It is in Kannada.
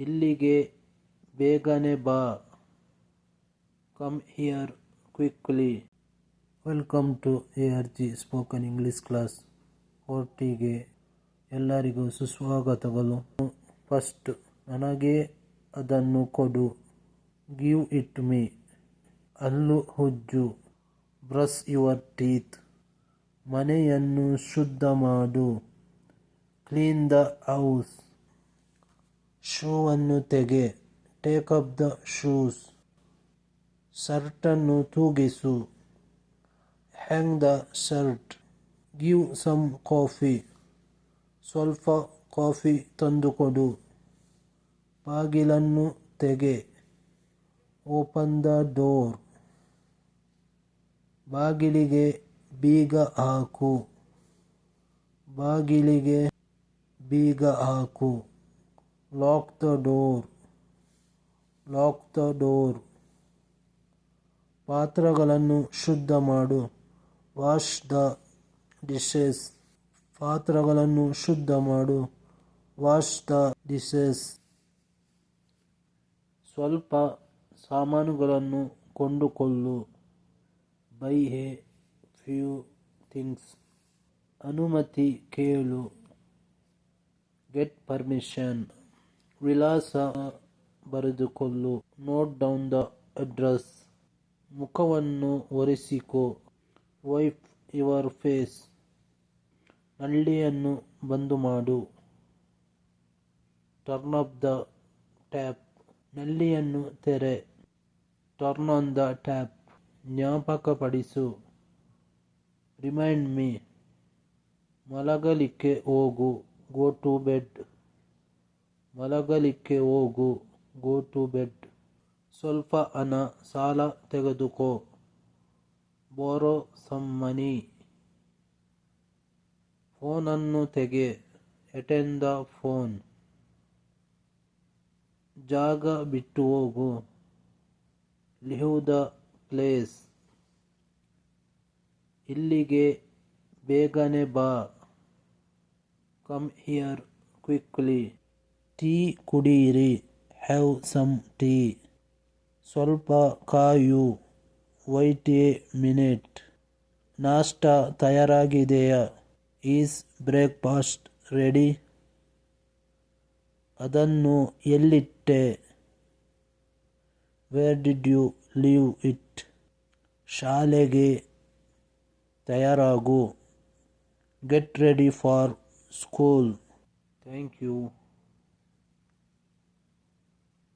ಇಲ್ಲಿಗೆ ಬೇಗನೆ ಬಾ. Come here quickly welcome to A R G spoken English class ಒಟ್ಟಿಗೆ ಎಲ್ಲರಿಗೂ ಸುಸ್ವಾಗತಗಳು. ಫಸ್ಟ್ ನನಗೆ ಅದನ್ನು ಕೊಡು. ಗಿವ್ ಇಟ್ ಮೀ ಅಲ್ಲು ಹುಜ್ಜು. ಬ್ರಷ್ ಯುವರ್ ಟೀತ್ ಮನೆಯನ್ನು ಶುದ್ಧ ಮಾಡು. ಕ್ಲೀನ್ ದ ಹೌಸ್ ಶೂವನ್ನು ತೆಗೆ. ಟೇಕ್ ಅಪ್ ದ ಶೂಸ್ ಶರ್ಟನ್ನು ತೂಗಿಸು. Hang the shirt give some coffee ಸ್ವಲ್ಪ ಕಾಫಿ ತಂದುಕೊಡು. ಬಾಗಿಲನ್ನು ತೆಗೆ. ಓಪನ್ ದ ಡೋರ್ ಬಾಗಿಲಿಗೆ ಬೀಗ ಹಾಕು. ಬಾಗಿಲಿಗೆ ಬೀಗ ಹಾಕು. Lock the door lock the door ಪಾತ್ರಗಳನ್ನು ಶುದ್ಧ ಮಾಡು. ವಾಶ್ ದ ಡಿಶಸ್ ಪಾತ್ರಗಳನ್ನು ಶುದ್ಧ ಮಾಡು. ವಾಶ್ ದ ಡಿಶಸ್ ಸ್ವಲ್ಪ ಸಾಮಾನುಗಳನ್ನು ಕೊಂಡುಕೊಳ್ಳು. ಬೈ ಹೇ ಫ್ಯೂ ಥಿಂಗ್ಸ್ ಅನುಮತಿ ಕೇಳು. ಗೆಟ್ ಪರ್ಮಿಷನ್ ವಿಳಾಸ ಬರೆದುಕೊಳ್ಳು. ನೋಟ್ ಡೌನ್ ದ ಅಡ್ರೆಸ್ ಮುಖವನ್ನು ಒರೆಸಿಕೊ. ವೈಪ್ ಯುವರ್ ಫೇಸ್ ನಳ್ಳಿಯನ್ನು ಬಂದು ಮಾಡು. ಟರ್ನ್ ಅಪ್ ದ ಟ್ಯಾಪ್ ನಳ್ಳಿಯನ್ನು ತೆರೆ. ಟರ್ನ್ ಆನ್ ದ ಟ್ಯಾಪ್ ಜ್ಞಾಪಕಪಡಿಸು. ರಿಮೈಂಡ್ ಮೀ ಮಲಗಲಿಕ್ಕೆ ಹೋಗು. ಗೋ ಟು ಬೆಡ್ ಮಲಗಲಿಕ್ಕೆ ಹೋಗು ಗೋ ಟು ಬೆಡ್ ಸ್ವಲ್ಪ ಹಣ, ಸಾಲ ತೆಗೆದುಕೋ. ಬೋರೋ ಸಮ್ ಮನಿ ಫೋನನ್ನು ತೆಗೆ ಎಟೆನ್ ದ ಫೋನ್ ಜಾಗ ಬಿಟ್ಟು ಹೋಗು. ಲಿವ್ ದ ಪ್ಲೇಸ್ ಇಲ್ಲಿಗೆ ಬೇಗನೆ ಬಾ. ಕಮ್ ಹಿಯರ್ ಕ್ವಿಕ್ಲಿ ಟೀ ಕುಡಿಯಿರಿ ಹ್ಯಾವ್ ಸಮ್ ಟೀ. ಸ್ವಲ್ಪ ಕಾಯು. Wait a minute. ನಾಷ್ಟ ತಯಾರಾಗಿದೆಯಾ? Is breakfast ready? ಅದನ್ನು ಎಲ್ಲಿಟ್ಟೆ? Where did you leave it? ಶಾಲೆಗೆ ತಯಾರಾಗು. Get ready for school. Thank you.